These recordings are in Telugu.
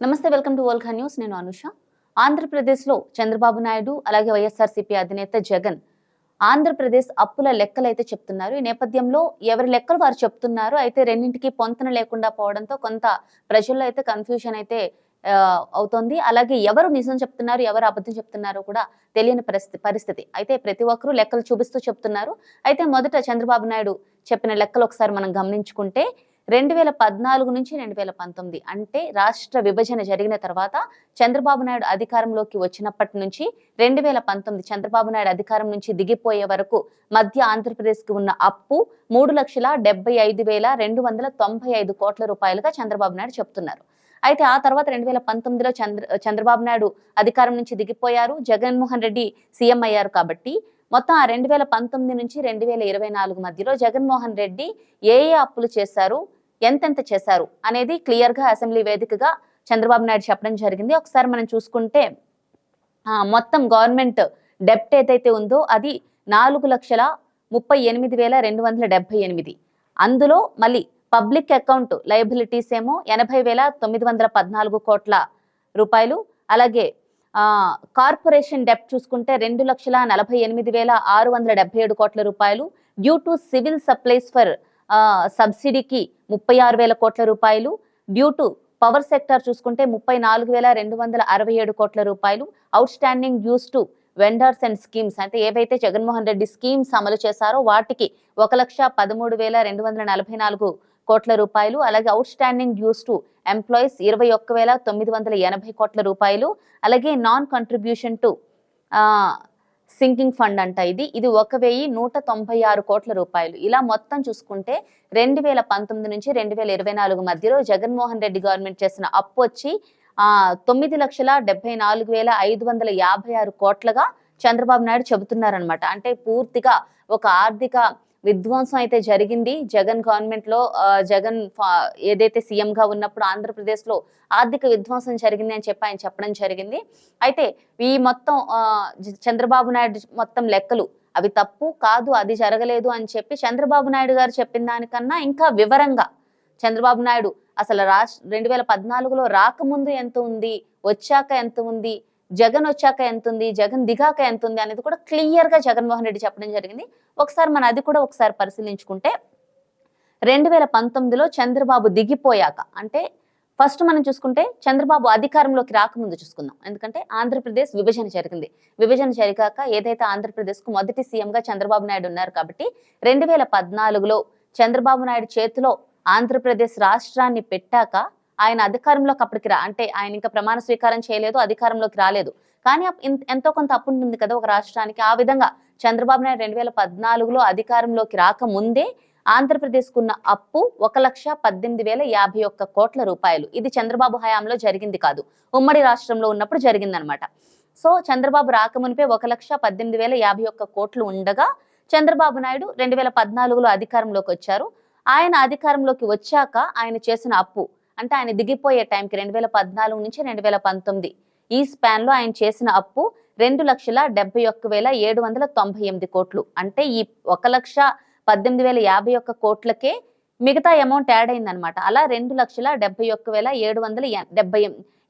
నమస్తే వెల్కమ్ టు వోల్కా న్యూస్. నేను అనుష. ఆంధ్రప్రదేశ్లో చంద్రబాబు నాయుడు అలాగే వైఎస్ఆర్సీపీ అధినేత జగన్ ఆంధ్రప్రదేశ్ అప్పుల లెక్కలు అయితే చెప్తున్నారు. ఈ నేపథ్యంలో ఎవరి లెక్కలు వారు చెప్తున్నారు? అయితే రెండింటికి పొంతన లేకుండా పోవడంతో కొంత ప్రజల్లో అయితే కన్ఫ్యూజన్ అయితే అవుతోంది. అలాగే ఎవరు నిజం చెప్తున్నారు ఎవరు అబద్ధం చెప్తున్నారో కూడా తెలియని పరిస్థితి పరిస్థితి. అయితే ప్రతి ఒక్కరూ లెక్కలు చూపిస్తూ చెప్తున్నారు. అయితే మొదట చంద్రబాబు నాయుడు చెప్పిన లెక్కలు ఒకసారి మనం గమనించుకుంటే రెండు వేల పద్నాలుగు నుంచి రెండు వేల పంతొమ్మిది. అంటే రాష్ట్ర విభజన జరిగిన తర్వాత చంద్రబాబు నాయుడు అధికారంలోకి వచ్చినప్పటి నుంచి రెండు వేల పంతొమ్మిది చంద్రబాబు నాయుడు అధికారం నుంచి దిగిపోయే వరకు మధ్య ఆంధ్రప్రదేశ్కి ఉన్న అప్పు మూడు లక్షల డెబ్బై ఐదు వేల రెండు వందల తొంభై ఐదు కోట్ల రూపాయలుగా చంద్రబాబు నాయుడు చెప్తున్నారు. అయితే ఆ తర్వాత రెండు వేల పంతొమ్మిదిలో చంద్ర చంద్రబాబు నాయుడు అధికారం నుంచి దిగిపోయారు. జగన్మోహన్ రెడ్డి సీఎం అయ్యారు కాబట్టి మొత్తం ఆ రెండు వేల పంతొమ్మిది నుంచి రెండు వేల ఇరవై నాలుగు మధ్యలో జగన్మోహన్ రెడ్డి ఏ ఏ అప్పులు చేశారు? ఎంతెంత చేశారు అనేది క్లియర్గా అసెంబ్లీ వేదికగా చంద్రబాబు నాయుడు చెప్పడం జరిగింది. ఒకసారి మనం చూసుకుంటే మొత్తం గవర్నమెంట్ డెప్ట్ ఏదైతే ఉందో అది నాలుగు లక్షల ముప్పై ఎనిమిది వేల రెండు వందల డెబ్బై ఎనిమిది. అందులో మళ్ళీ పబ్లిక్ అకౌంట్ లయబిలిటీస్ ఏమో ఎనభై వేల తొమ్మిది వందల పద్నాలుగు కోట్ల రూపాయలు. అలాగే కార్పొరేషన్ డెప్ చూసుకుంటే రెండు లక్షల నలభై ఎనిమిది వేల ఆరు వందల డెబ్బై ఏడు కోట్ల రూపాయలు. Due to civil supplies for సబ్సిడీకి ముప్పై ఆరు వేల కోట్ల రూపాయలు డ్యూ టు పవర్ సెక్టర్ చూసుకుంటే ముప్పై నాలుగు వేల రెండు వందల అరవై ఏడు కోట్ల రూపాయలు outstanding dues to vendors and schemes అంటే ఏవైతే జగన్మోహన్ రెడ్డి స్కీమ్స్ అమలు చేశారో వాటికి ఒక లక్ష పదమూడు వేల రెండు వందల నలభై నాలుగు కోట్ల రూపాయలు అలాగే outstanding dues to employees ఇరవై ఒక్క వేల తొమ్మిది వందల ఎనభై కోట్ల రూపాయలు అలాగే non contribution to sinking fund అంట ఇది. ఇది ఒక వెయ్యి నూట తొంభై ఆరు కోట్ల రూపాయలు. ఇలా మొత్తం చూసుకుంటే రెండు వేల పంతొమ్మిది నుంచి రెండు వేల ఇరవై నాలుగు మధ్యలో జగన్మోహన్ రెడ్డి గవర్నమెంట్ చేసిన అప్పు వచ్చి తొమ్మిది లక్షల డెబ్బై నాలుగు వేల ఐదు వందల యాభై ఆరు కోట్లగా చంద్రబాబు నాయుడు చెబుతున్నారనమాట అంటే పూర్తిగా ఒక ఆర్థిక విధ్వంసం అయితే జరిగింది. జగన్ గవర్నమెంట్లో జగన్ ఏదైతే సీఎం గా ఉన్నప్పుడు ఆంధ్రప్రదేశ్లో ఆర్థిక విధ్వంసం జరిగింది అని చెప్పి ఆయన చెప్పడం జరిగింది. అయితే ఈ మొత్తం చంద్రబాబు నాయుడు మొత్తం లెక్కలు. అవి తప్పు కాదు అది జరగలేదు అని చెప్పి చంద్రబాబు నాయుడు గారు చెప్పిన దానికన్నా ఇంకా వివరంగా చంద్రబాబు నాయుడు అసలు రాష్ట్ర రెండు వేల పద్నాలుగులో రాకముందు ఎంత ఉంది వచ్చాక ఎంత ఉంది జగన్ వచ్చాక ఎంత ఉంది జగన్ దిగాక ఎంత ఉంది అనేది కూడా క్లియర్గా జగన్మోహన్ రెడ్డి చెప్పడం జరిగింది. ఒకసారి మనం అది కూడా ఒకసారి పరిశీలించుకుంటే రెండు వేల పంతొమ్మిదిలో చంద్రబాబు దిగిపోయాక అంటే ఫస్ట్ మనం చూసుకుంటే చంద్రబాబు అధికారంలోకి రాకముందు చూసుకుందాం. ఎందుకంటే ఆంధ్రప్రదేశ్ విభజన జరిగింది. విభజన జరిగాక ఏదైతే ఆంధ్రప్రదేశ్కు మొదటి సీఎంగా చంద్రబాబు నాయుడు ఉన్నారు కాబట్టి రెండు వేల పద్నాలుగులో చంద్రబాబు నాయుడు చేతిలో ఆంధ్రప్రదేశ్ రాష్ట్రాన్ని పెట్టాక ఆయన అధికారంలోకి అప్పటికి రా అంటే ఆయన ఇంకా ప్రమాణ స్వీకారం చేయలేదు అధికారంలోకి రాలేదు. కానీ ఇంత- ఎంతో కొంత అప్పు ఉంటుంది కదా ఒక రాష్ట్రానికి. ఆ విధంగా చంద్రబాబు నాయుడు రెండు వేల పద్నాలుగులో అధికారంలోకి రాకముందే ఆంధ్రప్రదేశ్కు ఉన్న అప్పు ఒక లక్ష పద్దెనిమిది వేల యాభై ఒక్క కోట్ల రూపాయలు. ఇది చంద్రబాబు హయాంలో జరిగింది కాదు. ఉమ్మడి రాష్ట్రంలో ఉన్నప్పుడు జరిగిందనమాట. సో చంద్రబాబు రాకమునిపే ఒక లక్ష పద్దెనిమిది వేల యాభై ఒక్క కోట్లు ఉండగా చంద్రబాబు నాయుడు రెండు వేల పద్నాలుగులో అధికారంలోకి వచ్చారు. ఆయన అధికారంలోకి వచ్చాక ఆయన చేసిన అప్పు అంటే ఆయన దిగిపోయే టైంకి రెండు వేల పద్నాలుగు నుంచి రెండు వేల పంతొమ్మిది. ఈ స్పాన్లో ఆయన చేసిన అప్పు రెండు లక్షల డెబ్బై ఒక్క వేల ఏడు వందల తొంభై ఎనిమిది కోట్లు. అంటే ఈ ఒక లక్ష పద్దెనిమిది వేల యాభై ఒక్క కోట్లకే మిగతా అమౌంట్ యాడ్ అయిందనమాట అలా రెండు లక్షల డెబ్బై ఒక్క వేల ఏడు వందల డెబ్బై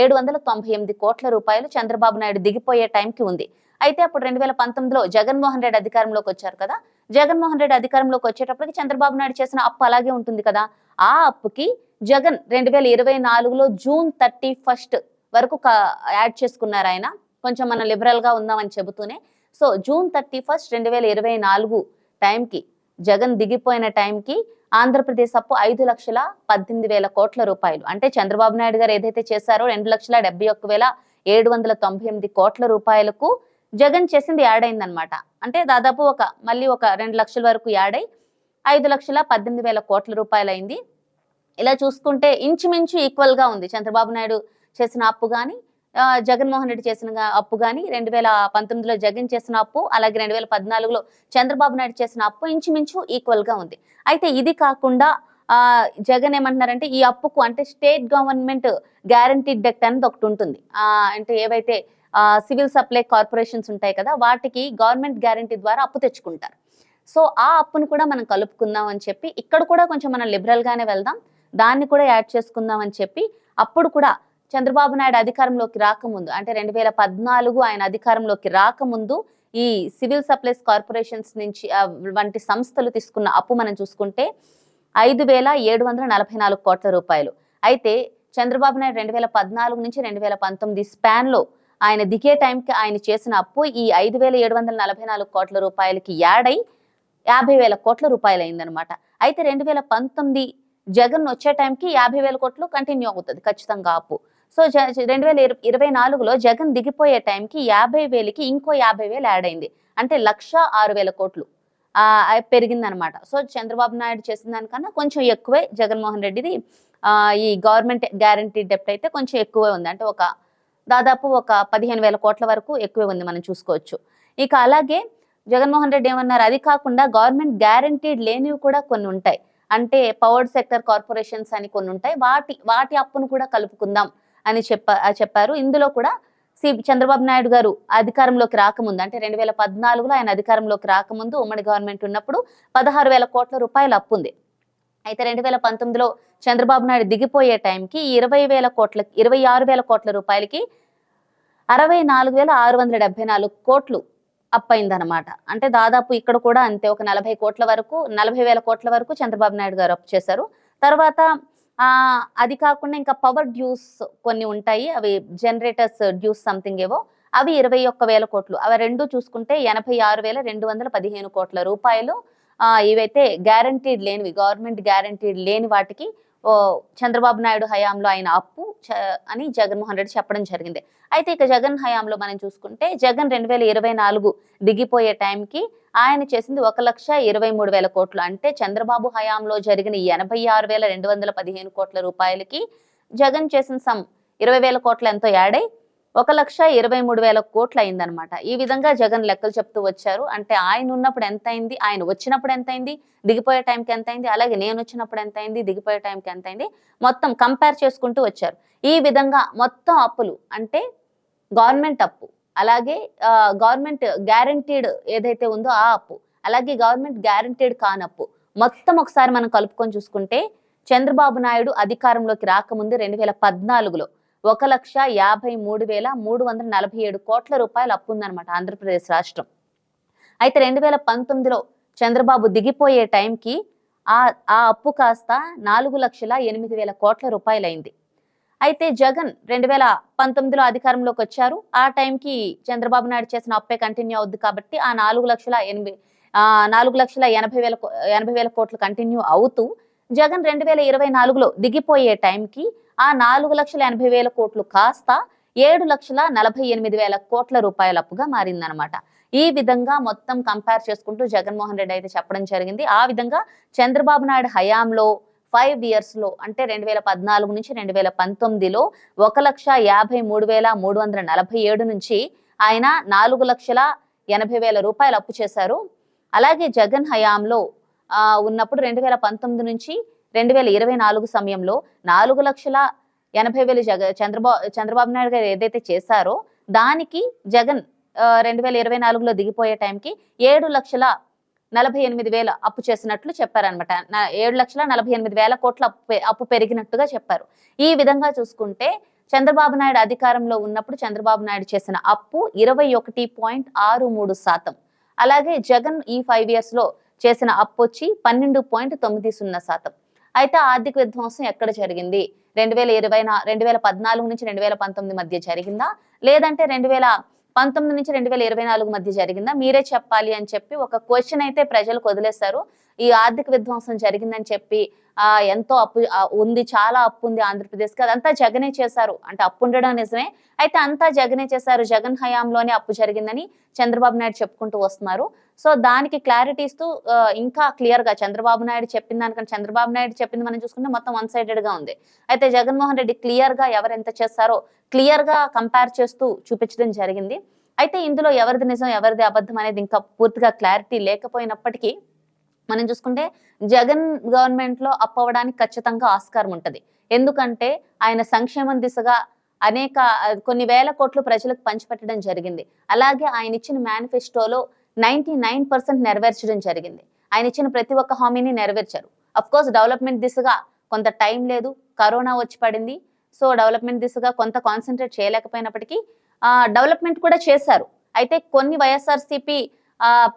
ఏడు వందల తొంభై ఎనిమిది కోట్ల రూపాయలు చంద్రబాబు నాయుడు దిగిపోయే టైంకి ఉంది. అయితే అప్పుడు రెండు వేల పంతొమ్మిదిలో జగన్మోహన్ రెడ్డి అధికారంలోకి వచ్చారు కదా? జగన్మోహన్ రెడ్డి అధికారంలోకి వచ్చేటప్పటికి చంద్రబాబు నాయుడు చేసిన అప్పు అలాగే ఉంటుంది కదా? ఆ అప్పుకి జగన్ రెండు వేల ఇరవై నాలుగులో జూన్ థర్టీ ఫస్ట్ వరకు యాడ్ చేసుకున్నారు ఆయన. కొంచెం మనం లిబరల్గా ఉందామని చెబుతూనే. సో జూన్ థర్టీ ఫస్ట్ రెండు వేల ఇరవై నాలుగు టైంకి జగన్ దిగిపోయిన టైంకి ఆంధ్రప్రదేశ్ అప్పు ఐదు లక్షల పద్దెనిమిది వేల కోట్ల రూపాయలు. అంటే చంద్రబాబు నాయుడు గారు ఏదైతే చేశారో రెండు లక్షల డెబ్బై ఒక్క వేల ఏడు వందల తొంభై ఎనిమిది కోట్ల రూపాయలకు జగన్ చేసింది యాడ్ అయిందనమాట అంటే దాదాపు ఒక మళ్ళీ ఒక రెండు లక్షల వరకు యాడ్ అయి ఐదు లక్షల పద్దెనిమిది వేల కోట్ల రూపాయలు అయింది ఇలా చూసుకుంటే ఇంచుమించు ఈక్వల్గా ఉంది. చంద్రబాబు నాయుడు చేసిన అప్పు కానీ జగన్మోహన్ రెడ్డి చేసిన అప్పు కానీ రెండు వేల పంతొమ్మిదిలో జగన్ చేసిన అప్పు అలాగే రెండు వేల పద్నాలుగులో చంద్రబాబు నాయుడు చేసిన అప్పు ఇంచుమించు ఈక్వల్గా ఉంది. అయితే ఇది కాకుండా జగన్ ఏమంటున్నారంటే ఈ అప్పుకు అంటే స్టేట్ గవర్నమెంట్ గ్యారంటీ డెక్ట్ అనేది ఒకటి ఉంటుంది. అంటే ఏవైతే సివిల్ సప్లై కార్పొరేషన్స్ ఉంటాయి కదా వాటికి గవర్నమెంట్ గ్యారంటీ ద్వారా అప్పు తెచ్చుకుంటారు. సో ఆ అప్పును కూడా మనం కలుపుకుందాం అని చెప్పి ఇక్కడ కూడా కొంచెం మనం లిబరల్గానే వెళ్దాం. దాన్ని కూడా యాడ్ చేసుకుందాం అని చెప్పి అప్పుడు కూడా చంద్రబాబు నాయుడు అధికారంలోకి రాకముందు అంటే రెండు వేల పద్నాలుగు ఆయన అధికారంలోకి రాకముందు ఈ సివిల్ సప్లైస్ కార్పొరేషన్స్ నుంచి వంటి సంస్థలు తీసుకున్న అప్పు మనం చూసుకుంటే ఐదు వేల ఏడు వందల నలభై నాలుగు కోట్ల రూపాయలు. అయితే చంద్రబాబు నాయుడు రెండు వేల పద్నాలుగు నుంచి రెండు వేల పంతొమ్మిది స్పాన్లో ఆయన దిగే టైంకి ఆయన చేసిన అప్పు ఈ ఐదు వేల ఏడు వందల నలభై నాలుగు కోట్ల రూపాయలకి యాడై యాభై వేల కోట్ల రూపాయలు అయిందనమాట అయితే రెండు వేల పంతొమ్మిది జగన్ వచ్చే టైంకి యాభై వేల కోట్లు కంటిన్యూ అవుతుంది ఖచ్చితంగా అప్పు సో రెండు వేల ఇరవై నాలుగులో జగన్ దిగిపోయే టైంకి యాభై వేలకి ఇంకో యాభై వేలు యాడ్ అయింది. అంటే లక్ష ఆరు వేల కోట్లు పెరిగిందనమాట. సో చంద్రబాబు నాయుడు చేసిన దానికన్నా కొంచెం ఎక్కువే జగన్మోహన్ రెడ్డిది. ఈ గవర్నమెంట్ గ్యారంటీ డెప్ట్ అయితే కొంచెం ఎక్కువే ఉంది. అంటే ఒక దాదాపు ఒక పదిహేను వేల కోట్ల వరకు ఎక్కువే ఉంది మనం చూసుకోవచ్చు. ఇక అలాగే జగన్మోహన్ రెడ్డి ఏమన్నారు? అది కాకుండా గవర్నమెంట్ గ్యారంటీడ్ లేనివి కూడా కొన్ని ఉంటాయి. అంటే పవర్ సెక్టర్ కార్పొరేషన్స్ అని కొన్ని ఉంటాయి. వాటి వాటి అప్పును కూడా కలుపుకుందాం అని చెప్ప చెప్పారు. ఇందులో కూడా సి చంద్రబాబు నాయుడు గారు అధికారంలోకి రాకముందు అంటే రెండు వేల పద్నాలుగులో ఆయన అధికారంలోకి రాకముందు ఉమ్మడి గవర్నమెంట్ ఉన్నప్పుడు పదహారు వేల కోట్ల రూపాయలు అప్పు ఉంది అయితే రెండు వేల పంతొమ్మిదిలో చంద్రబాబు నాయుడు దిగిపోయే టైంకి ఇరవై వేల కోట్ల ఇరవై ఆరు వేల కోట్ల రూపాయలకి అరవై నాలుగు వేల ఆరు వందల డెబ్బై నాలుగు కోట్లు అప్పయిందనమాట అంటే దాదాపు ఇక్కడ కూడా అంతే ఒక నలభై కోట్ల వరకు నలభై వేల కోట్ల వరకు చంద్రబాబు నాయుడు గారు అప్ చేశారు. తర్వాత అది కాకుండా ఇంకా పవర్ డ్యూస్ కొన్ని ఉంటాయి. అవి జనరేటర్స్ డ్యూస్ సంథింగ్ ఏవో. అవి ఇరవై ఒక్క వేల కోట్లు. అవి రెండు చూసుకుంటే ఎనభై ఆరు వేల రెండు వందల పదిహేను కోట్ల రూపాయలు. ఇవైతే గ్యారంటీడ్ లేనివి గవర్నమెంట్ గ్యారంటీడ్ లేని వాటికి చంద్రబాబు నాయుడు హయాంలో ఆయన అప్పు చ- అని జగన్మోహన్ రెడ్డి చెప్పడం జరిగింది. అయితే ఇక జగన్ హయాంలో మనం చూసుకుంటే జగన్ రెండు వేల ఇరవై నాలుగు దిగిపోయే టైంకి ఆయన చేసింది ఒక లక్ష ఇరవై మూడు వేల కోట్లు. అంటే చంద్రబాబు హయాంలో జరిగిన ఎనభై ఆరు వేల రెండు వందల పదిహేను కోట్ల రూపాయలకి జగన్ చేసిన సమ్ ఇరవై వేల కోట్లు ఎంతో యాడై ఒక లక్ష ఇరవై మూడు వేల కోట్లు అయిందనమాట ఈ విధంగా జగన్ లెక్కలు చెప్తూ వచ్చారు. అంటే ఆయన ఉన్నప్పుడు ఎంత అయింది ఆయన వచ్చినప్పుడు ఎంత అయింది దిగిపోయే టైంకి ఎంత అయింది అలాగే నేను వచ్చినప్పుడు ఎంత అయింది దిగిపోయే టైంకి ఎంత అయింది మొత్తం కంపేర్ చేసుకుంటూ వచ్చారు. ఈ విధంగా మొత్తం అప్పులు అంటే గవర్నమెంట్ అప్పు అలాగే గవర్నమెంట్ గ్యారంటీడ్ ఏదైతే ఉందో ఆ అప్పు అలాగే గవర్నమెంట్ గ్యారంటీడ్ కానప్పు మొత్తం ఒకసారి మనం కలుపుకొని చూసుకుంటే చంద్రబాబు నాయుడు అధికారంలోకి రాకముందు రెండు వేల పద్నాలుగులో ఒక లక్ష యాభై మూడు వేల మూడు వందల నలభై ఏడు కోట్ల రూపాయలు అప్పు ఉందన్నమాట ఆంధ్రప్రదేశ్ రాష్ట్రం. అయితే రెండు వేల పంతొమ్మిదిలో చంద్రబాబు దిగిపోయే టైంకి ఆ ఆ అప్పు కాస్త నాలుగు లక్షల ఎనిమిది వేల కోట్ల రూపాయలైంది. అయితే జగన్ రెండు వేల పంతొమ్మిదిలో అధికారంలోకి వచ్చారు. ఆ టైంకి చంద్రబాబు నాయుడు చేసిన అప్పే కంటిన్యూ అవుద్ది కాబట్టి ఆ నాలుగు లక్షల ఎనిమిది నాలుగు లక్షల ఎనభై వేల ఎనభై వేల కోట్లు కంటిన్యూ అవుతూ జగన్ రెండు వేల ఇరవై నాలుగులో దిగిపోయే టైంకి ఆ నాలుగు లక్షల ఎనభై వేల కోట్లు కాస్త ఏడు లక్షల నలభై ఎనిమిది వేల కోట్ల రూపాయల అప్పుగా మారిందనమాట ఈ విధంగా మొత్తం కంపేర్ చేసుకుంటూ జగన్మోహన్ రెడ్డి అయితే చెప్పడం జరిగింది. ఆ విధంగా చంద్రబాబు నాయుడు హయాంలో ఫైవ్ ఇయర్స్లో అంటే రెండు వేల పద్నాలుగు నుంచి రెండు వేల పంతొమ్మిదిలో ఒక లక్ష యాభై మూడు వేల మూడు వందల నలభై ఏడు నుంచి ఆయన నాలుగు లక్షల ఎనభై వేల రూపాయలు అప్పు చేశారు. అలాగే జగన్ హయాంలో ఉన్నప్పుడు రెండు వేల పంతొమ్మిది నుంచి రెండు వేల ఇరవై నాలుగు సమయంలో నాలుగు లక్షల ఎనభై వేలు జగ చంద్రబాబు చంద్రబాబు నాయుడు గారు ఏదైతే చేశారో దానికి జగన్ రెండు వేల ఇరవై నాలుగులో దిగిపోయే టైంకి ఏడు లక్షల నలభై ఎనిమిది వేల అప్పు చేసినట్లు చెప్పారనమాట ఏడు లక్షల నలభై ఎనిమిది వేల కోట్ల అప్పు అప్పు పెరిగినట్టుగా చెప్పారు. ఈ విధంగా చూసుకుంటే చంద్రబాబు నాయుడు అధికారంలో ఉన్నప్పుడు చంద్రబాబు నాయుడు చేసిన అప్పు ఇరవై ఒకటి పాయింట్ ఆరు మూడు శాతం. అలాగే జగన్ ఈ ఫైవ్ ఇయర్స్లో చేసిన అప్పు వచ్చి పన్నెండు పాయింట్ తొమ్మిది సున్నా శాతం. అయితే ఆర్థిక విధ్వంసం ఎక్కడ జరిగింది? రెండు వేల ఇరవై రెండు వేల పద్నాలుగు నుంచి రెండు వేల పంతొమ్మిది మధ్య జరిగిందా? లేదంటే రెండు వేల పంతొమ్మిది నుంచి రెండు వేల ఇరవై నాలుగు మధ్య జరిగిందా? మీరే చెప్పాలి అని చెప్పి ఒక క్వశ్చన్ అయితే ప్రజలకు వదిలేశారు. ఈ ఆర్థిక విధ్వంసం జరిగిందని చెప్పి ఎంతో అప్పు ఉంది చాలా అప్పు ఉంది ఆంధ్రప్రదేశ్కి. అదంతా జగనే చేశారు. అంటే అప్పు ఉండడం నిజమే. అయితే అంతా జగనే చేశారు. జగన్ హయాంలోనే అప్పు జరిగిందని చంద్రబాబు నాయుడు చెప్పుకుంటూ వస్తున్నారు. సో దానికి క్లారిటీ ఇస్తూ ఇంకా క్లియర్గా చంద్రబాబు నాయుడు చెప్పిన దానికంటే చంద్రబాబు నాయుడు చెప్పింది మనం చూసుకుంటే మొత్తం వన్ సైడెడ్గా ఉంది. అయితే జగన్మోహన్ రెడ్డి క్లియర్గా ఎవరు ఎంత చేస్తారో క్లియర్గా కంపేర్ చేస్తూ చూపించడం జరిగింది. అయితే ఇందులో ఎవరిది నిజం ఎవరిది అబద్ధం అనేది ఇంకా పూర్తిగా క్లారిటీ లేకపోయినప్పటికీ మనం చూసుకుంటే జగన్ గవర్నమెంట్లో అప్ అవ్వడానికి ఖచ్చితంగా ఆస్కారం ఉంటుంది. ఎందుకంటే ఆయన సంక్షేమం దిశగా అనేక కొన్ని వేల కోట్లు ప్రజలకు పంచిపెట్టడం జరిగింది. అలాగే ఆయన ఇచ్చిన మేనిఫెస్టోలో నైన్టీ నైన్ పర్సెంట్ నెరవేర్చడం జరిగింది. ఆయన ఇచ్చిన ప్రతి ఒక్క హామీని నెరవేర్చారు. అఫ్ కోర్స్ డెవలప్మెంట్ దిశగా కొంత టైం లేదు కరోనా వచ్చి పడింది. సో డెవలప్మెంట్ దిశగా కొంత కాన్సన్ట్రేట్ చేయలేకపోయినప్పటికీ డెవలప్మెంట్ కూడా చేశారు. అయితే కొన్ని వైఎస్ఆర్సీపీ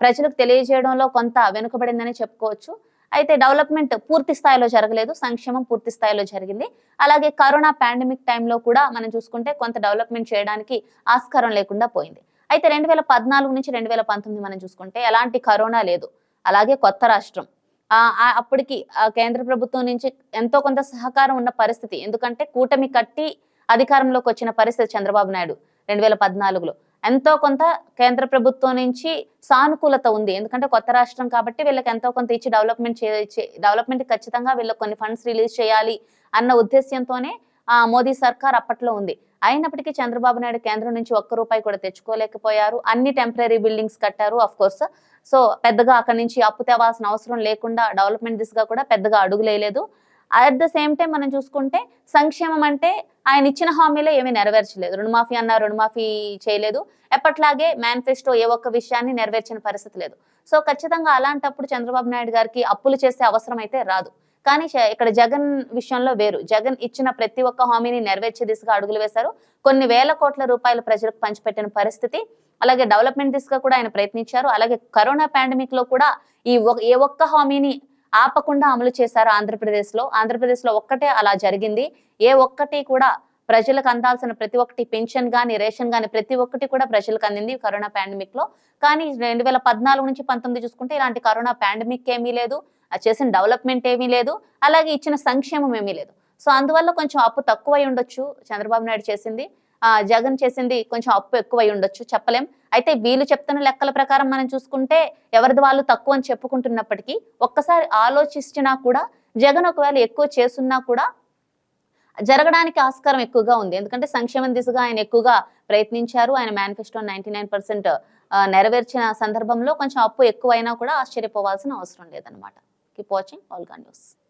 ప్రజలకు తెలియజేయడంలో కొంత వెనుకబడిందని చెప్పుకోవచ్చు. అయితే డెవలప్మెంట్ పూర్తి స్థాయిలో జరగలేదు సంక్షేమం పూర్తి స్థాయిలో జరిగింది. అలాగే కరోనా పాండమిక్ టైంలో కూడా మనం చూసుకుంటే కొంత డెవలప్మెంట్ చేయడానికి ఆస్కారం లేకుండా పోయింది. అయితే రెండు వేల పద్నాలుగు నుంచి రెండు వేల పంతొమ్మిది మనం చూసుకుంటే ఎలాంటి కరోనా లేదు. అలాగే కొత్త రాష్ట్రం. అప్పటికి ఆ కేంద్ర ప్రభుత్వం నుంచి ఎంతో కొంత సహకారం ఉన్న పరిస్థితి. ఎందుకంటే కూటమి కట్టి అధికారంలోకి వచ్చిన పరిస్థితి చంద్రబాబు నాయుడు రెండు వేల పద్నాలుగులో. ఎంతో కొంత కేంద్ర ప్రభుత్వం నుంచి సానుకూలత ఉంది. ఎందుకంటే కొత్త రాష్ట్రం కాబట్టి వీళ్ళకి ఎంతో కొంత ఇచ్చి డెవలప్మెంట్ డెవలప్మెంట్ ఖచ్చితంగా వీళ్ళకి కొన్ని ఫండ్స్ రిలీజ్ చేయాలి అన్న ఉద్దేశ్యంతోనే ఆ మోదీ సర్కార్ అప్పట్లో ఉంది. అయినప్పటికీ చంద్రబాబు నాయుడు కేంద్రం నుంచి ఒక్క రూపాయి కూడా తెచ్చుకోలేకపోయారు. అన్ని టెంపరీ బిల్డింగ్స్ కట్టారు అఫ్ కోర్స్ సో పెద్దగా అక్కడి నుంచి అప్పు తేవాల్సిన అవసరం లేకుండా డెవలప్మెంట్ దిశగా కూడా పెద్దగా అడుగులేయలేదు. అట్ ద సేమ్ టైం మనం చూసుకుంటే సంక్షేమం అంటే ఆయన ఇచ్చిన హామీలో ఏమీ నెరవేర్చలేదు. రుణమాఫీ అన్న రుణమాఫీ చేయలేదు. ఎప్పట్లాగే మేనిఫెస్టో ఏ ఒక్క విషయాన్ని నెరవేర్చిన పరిస్థితి లేదు. సో ఖచ్చితంగా అలాంటప్పుడు చంద్రబాబు నాయుడు గారికి అప్పులు చేసే అవసరం అయితే రాదు. కానీ ఇక్కడ జగన్ విషయంలో వేరు. జగన్ ఇచ్చిన ప్రతి ఒక్క హామీని నెరవేర్చే దిశగా అడుగులు వేశారు. కొన్ని వేల కోట్ల రూపాయలు ప్రజలకు పంచిపెట్టిన పరిస్థితి అలాగే డెవలప్మెంట్ దిశగా కూడా ఆయన ప్రయత్నించారు. అలాగే కరోనా పాండమిక్లో కూడా ఈ ఒ- ఏ ఒక్క హామీని ఆపకుండా అమలు చేశారు ఆంధ్రప్రదేశ్లో ఆంధ్రప్రదేశ్లో ఒక్కటే అలా జరిగింది. ఏ ఒక్కటి కూడా ప్రజలకు అందాల్సిన ప్రతి ఒక్కటి పెన్షన్ కానీ రేషన్ కానీ ప్రతి ఒక్కటి కూడా ప్రజలకు అందింది కరోనా పాండమిక్లో కానీ రెండు వేల పద్నాలుగు నుంచి పంతొమ్మిది చూసుకుంటే ఇలాంటి కరోనా పాండమిక్ ఏమీ లేదు. చేసిన డెవలప్మెంట్ ఏమీ లేదు. అలాగే ఇచ్చిన సంక్షేమం ఏమీ లేదు. సో అందువల్ల కొంచెం అప్పు తక్కువై ఉండొచ్చు చంద్రబాబు నాయుడు చేసింది. జగన్ చేసింది కొంచెం అప్పు ఎక్కువై ఉండొచ్చు చెప్పలేం. అయితే వీళ్ళు చెప్తున్న లెక్కల ప్రకారం మనం చూసుకుంటే ఎవరిది వాళ్ళు తక్కువ అని చెప్పుకుంటున్నప్పటికీ ఒక్కసారి ఆలోచించినా కూడా జగన్ ఒకవేళ ఎక్కువ చేస్తున్నా కూడా జరగడానికి ఆస్కారం ఎక్కువగా ఉంది. ఎందుకంటే సంక్షేమం దిశగా ఆయన ఎక్కువగా ప్రయత్నించారు. ఆయన మేనిఫెస్టో నైన్టీ నైన్ పర్సెంట్ నెరవేర్చిన సందర్భంలో కొంచెం అప్పు ఎక్కువైనా కూడా ఆశ్చర్యపోవాల్సిన అవసరం లేదనమాట కీప్ వాచింగ్ ఆల్గా న్యూస్